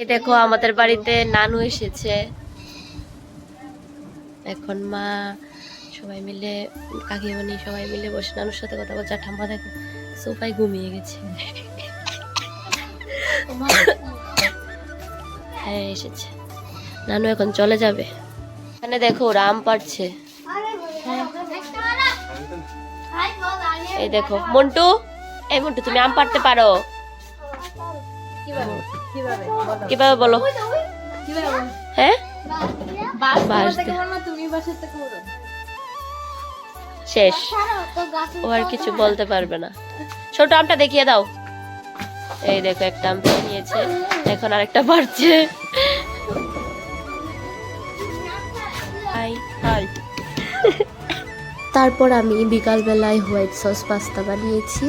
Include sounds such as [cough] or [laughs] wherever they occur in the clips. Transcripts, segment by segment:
এই দেখো, আমাদের বাড়িতে নানু এসেছে। এখন মা সবাই মিলে, কাকিমণি সবাই মিলে বসে, নানুর সাথে কথা বলছে। ঠাম্মা দেখো, সোফায় ঘুমিয়ে গেছে। হ্যাঁ এসেছে। নানু এখন চলে যাবে। এখানে দেখো ওরা আম পাড়ছে এই দেখো, মন্টু, এই মন্টু, তুমি আম পাড়তে পারো। কীভাবে বলো? হ্যাঁ শেষ। ও আর কিছু বলতে পারবে না। ছোট আমটা দেখিয়ে দাও। এই দেখো, একটা আম পেয়ে নিয়েছে। এখন আরেকটা হাই। তারপর আমি বিকালবেলায় হোয়াইট সস পাস্তা বানিয়েছি।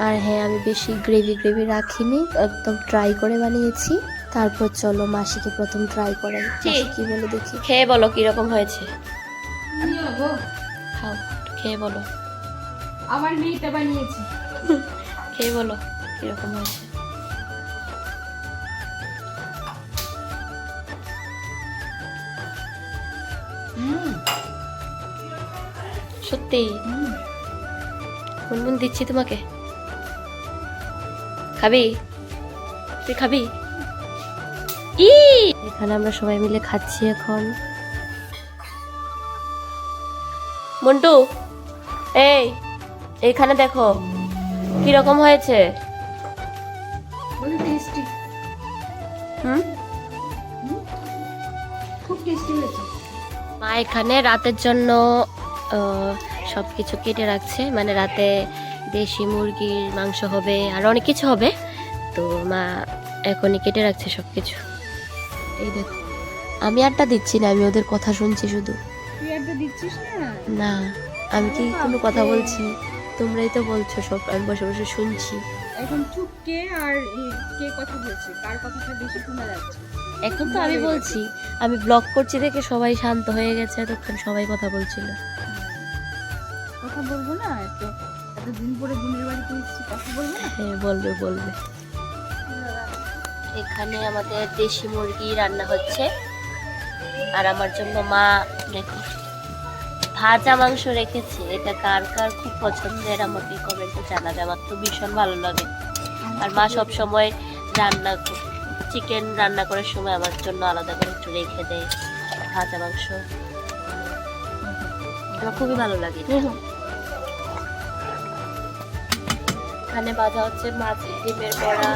আর হ্যাঁ আমি বেশি গ্রেভি গ্রেভি রাখিনি একদম ট্রাই করে বানিয়েছি। তারপর চলো মাসিকে প্রথম ট্রাই করাই। কি বলে দেখি? খেয়ে বলো কীরকম হয়েছে। খাও খেয়ে বলো। আমার মেয়েটা বানিয়েছে। [laughs] খেয়ে বলো কীরকম হয়েছে। সত্যি? মুনমুন দিচ্ছি তোমাকে। খাবি? তুই খাবি? ই! এখানে আমরা সবাই মিলে খাচ্ছি এখন। মন্টু এই এখানে দেখো টেস্টি হুম? হয়েছে। মা এখানে রাতের জন্য সব কিছু কেটে রাখছে। মানে রাতে দেশি মুরগির মাংস হবে আর অনেক কিছু হবে। তো মা এখনই কেটে রাখছে সব কিছু এই দেখো আমি আড্ডা দিচ্ছি না আমি ওদের কথা শুনছি শুধু। না? আমি কি কোনো কথা বলছি? তোমরাই তো বলছো সব আমি বসে বসে শুনছি। এখন চুপ কে আর কে কথা বলছে? কার কথাটা বেশি শোনা যাচ্ছে? এখন তো আমি বলছি আমি ব্লগ করছি দেখে সবাই শান্ত হয়ে গেছে তখন সবাই কথা বলছিল। কথা বলব না এতদিন পরে বোনের বাড়িতে এসেছি কথা বলব না? হ্যাঁ বলবে বলবে। এখানে আমাদের দেশি মুরগি রান্না হচ্ছে। আর আমার জন্য মা দেখো ভাজা মাংস রেখেছে। এটা কার কার খুব পছন্দের আমাকে কমেন্টে জানাবে। আমার তো ভীষণ ভালো লাগে। আর মা সব সময় রান্না চিকেন রান্না করার সময় আমার জন্য আলাদা করে একটু রেখে দেয় ভাজা মাংস। আমার খুবই ভালো লাগে। এখানে বাজা হচ্ছে মাছ ডিমের বড়া।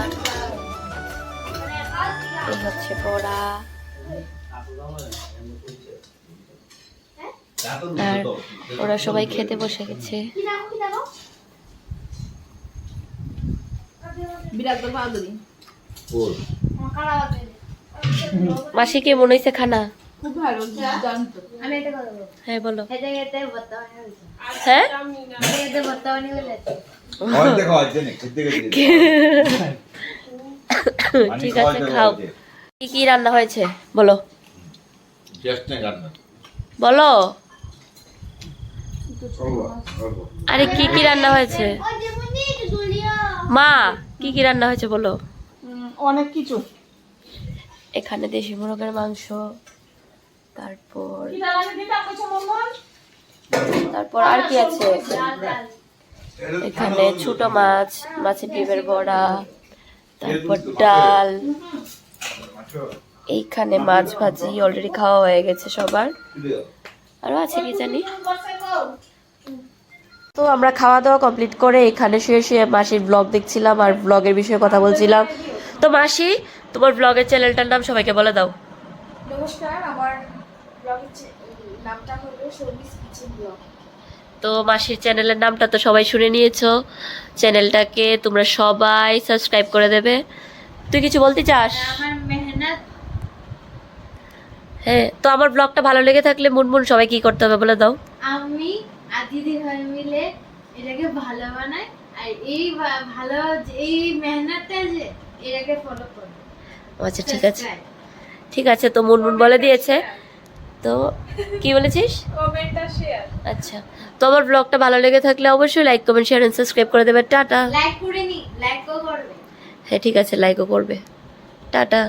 এই হচ্ছে বড়া। আর ওরা সবাই খেতে বসে গেছে। মাসি কে মনে হয়েছে খানা। খুব ভালো জানতো। আমি এটা কথা বলব? হ্যাঁ বলো। বর্তমানে হ্যাঁ? বর্তমানে খেতে গেছে ঠিক আছে খাও। কি কি রান্না হয়েছে? বলো। বলো। আরে কি কি রান্না হয়েছে? মা কি কি রান্না হয়েছে বলো। অনেক কিছু। এখানে দেশি মুরগের মাংস। তারপর তারপর আর কি আছে? এখানে ছোট মাছ মাছের ডিমের বড়া তারপর ডাল। এইখানে মাছ ভাজি অলরেডি খাওয়া হয়ে গেছে সবার। আরও আছে কি জানি? তো আমরা খাওয়া দাওয়া কমপ্লিট করে এখানে শুয়ে শুয়ে মাসির ব্লগ দেখছিলাম আর ব্লগের বিষয়ে কথা বলছিলাম। তো মাসি তোমার ব্লগের চ্যানেলটার নাম সবাইকে বলে দাও। নমস্কার আমার ব্লগের নামটা হলো সর্ভিস কিচেন ব্লগ। তো মাসির চ্যানেলের নামটা তো সবাই শুনে নিয়েছো। চ্যানেলটাকে তোমরা সবাই সাবস্ক্রাইব করে দেবে। তুই কিছু বলতে চাস? আমার মেহনত। হ্যাঁ তো আমার ব্লগটা ভালো লেগে থাকলে মুনমুন সবাই কি করতে হবে বলে দাও। আমি আর দিদি ভাই মিলে এটাকে ভালো বানাই আর এই ভালো এই মেহনতটা যে এটাকে ফলো করো আচ্ছা ঠিক আছে। ঠিক আছে তো মুনমুন বলে দিয়েছে। তো কি বলেছিস? আচ্ছা তো আমার ব্লগটা ভালো লেগে থাকলে অবশ্যই like comment share and subscribe করে দেবে। টাটা। লাইক করে নি লাইকও করবে। হ্যাঁ ঠিক আছে লাইকও করবে। টাটা।